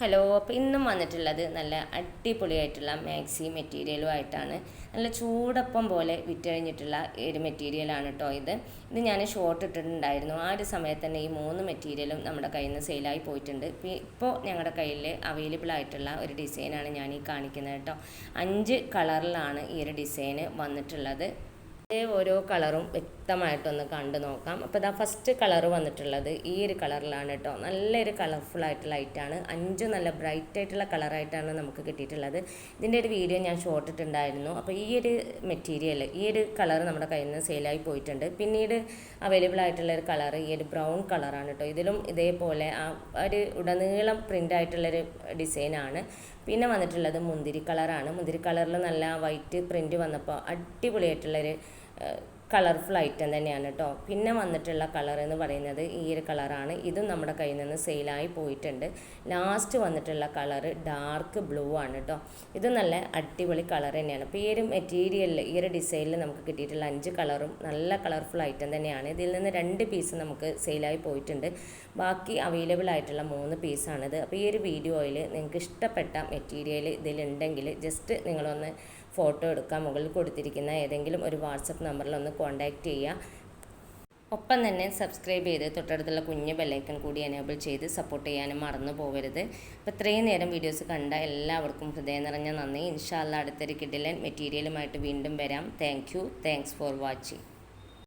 Hello അപ്പോൾ ഇന്നും വന്നിട്ടുള്ളത് നല്ല അടിപൊളിയായിട്ടുള്ള മാക്സി മെറ്റീരിയലും ആയിട്ടാണ് നല്ല ചൂടപ്പം പോലെ വിറ്റഴിഞ്ഞിട്ടുള്ള ഒരു മെറ്റീരിയലാണ് കേട്ടോ ഇത്. ഇത് ഞാൻ ഷോർട്ട് ഇട്ടിട്ടുണ്ടായിരുന്നു. ആ ഒരു സമയത്ത് തന്നെ ഈ മൂന്ന് മെറ്റീരിയലും നമ്മുടെ കയ്യിൽ നിന്ന് സെയിലായി പോയിട്ടുണ്ട്. ഇപ്പോൾ ഞങ്ങളുടെ കയ്യിൽ അവൈലബിൾ ആയിട്ടുള്ള ഒരു ഡിസൈനാണ് ഞാൻ ഈ കാണിക്കുന്നത് കേട്ടോ അഞ്ച് കളറിലാണ് ഈ ഒരു ഡിസൈന് വന്നിട്ടുള്ളത്. ഇതിന്റെ ഓരോ കളറും വ്യക്തമായിട്ടൊന്ന് കണ്ടു നോക്കാം. അപ്പോൾ ഇതാ ഫസ്റ്റ് കളർ വന്നിട്ടുള്ളത് ഈ ഒരു കളറിലാണ് കേട്ടോ നല്ലൊരു കളർഫുൾ ആയിട്ടുള്ള ലൈറ്റാണ് അഞ്ച് നല്ല ബ്രൈറ്റ് ആയിട്ടുള്ള കളറായിട്ടാണ് നമുക്ക് കിട്ടിയിട്ടുള്ളത്. ഇതിന്റെ ഒരു വീഡിയോ ഞാൻ ഷോർട്ട് ഇട്ടുണ്ടായിരുന്നു അപ്പോൾ ഈ ഒരു മെറ്റീരിയൽ ഈ ഒരു കളർ നമ്മുടെ കയ്യിൽ നിന്ന് സെയിലായി പോയിട്ടുണ്ട്. പിന്നീട് അവൈലബിൾ ആയിട്ടുള്ള ഒരു കളർ ഈ ഒരു ബ്രൗൺ കളറാണ് കേട്ടോ ഇതിലും ഇതേപോലെ ആ ഒരു ഉടനീളം പ്രിന്റ് ആയിട്ടുള്ളൊരു ഡിസൈനാണ് പിന്നെ വന്നിട്ടുള്ളത് മുന്തിരി കളറാണ് മുന്തിരി കളറിൽ നല്ല വൈറ്റ് പ്രിന്റ് വന്നപ്പോൾ അടിപൊളിയായിട്ടുള്ളൊരു കളർഫുൾ ഐറ്റം തന്നെയാണ് കേട്ടോ. പിന്നെ വന്നിട്ടുള്ള കളർ എന്ന് പറയുന്നത് ഈ ഒരു കളറാണ്. ഇതും നമ്മുടെ കയ്യിൽ നിന്ന് സെയിലായി പോയിട്ടുണ്ട്. ലാസ്റ്റ് വന്നിട്ടുള്ള കളർ ഡാർക്ക് ബ്ലൂ ആണ് കേട്ടോ. ഇത് നല്ല അടിപൊളി കളർ തന്നെയാണ്. അപ്പോൾ ഈ ഒരു മെറ്റീരിയലിൽ ഈ ഒരു ഡിസൈനിൽ നമുക്ക് കിട്ടിയിട്ടുള്ള അഞ്ച് കളറും നല്ല കളർഫുൾ ഐറ്റം തന്നെയാണ്. ഇതിൽ നിന്ന് രണ്ട് പീസ് നമുക്ക് സെയിലായി പോയിട്ടുണ്ട്. ബാക്കി അവൈലബിൾ ആയിട്ടുള്ള മൂന്ന് പീസാണിത് അപ്പോൾ ഈ ഒരു വീഡിയോയിൽ നിങ്ങൾക്ക് ഇഷ്ടപ്പെട്ട മെറ്റീരിയൽ ഇതിലുണ്ടെങ്കിൽ ജസ്റ്റ് നിങ്ങളൊന്ന് ഫോട്ടോ എടുക്കാം മുകളിൽ കൊടുത്തിരിക്കുന്ന ഏതെങ്കിലും ഒരു വാട്സപ്പ് നമ്പറിൽ ഒന്ന് കോൺടാക്റ്റ് ചെയ്യുക. ഒപ്പം തന്നെ സബ്സ്ക്രൈബ് ചെയ്ത് തൊട്ടടുത്തുള്ള കുഞ്ഞ് ബെല്ലൈക്കൺ കൂടി എനേബിൾ ചെയ്ത് സപ്പോർട്ട് ചെയ്യാനും മറന്നു പോകരുത് അപ്പോൾ ഇത്രയും നേരം വീഡിയോസ് കണ്ട എല്ലാവർക്കും ഹൃദയം നിറഞ്ഞ നന്ദി. ഇൻഷാല്ല അടുത്തൊരു കിഡിലൻ മെറ്റീരിയലുമായിട്ട് വീണ്ടും വരാം. Thank you thanks for watching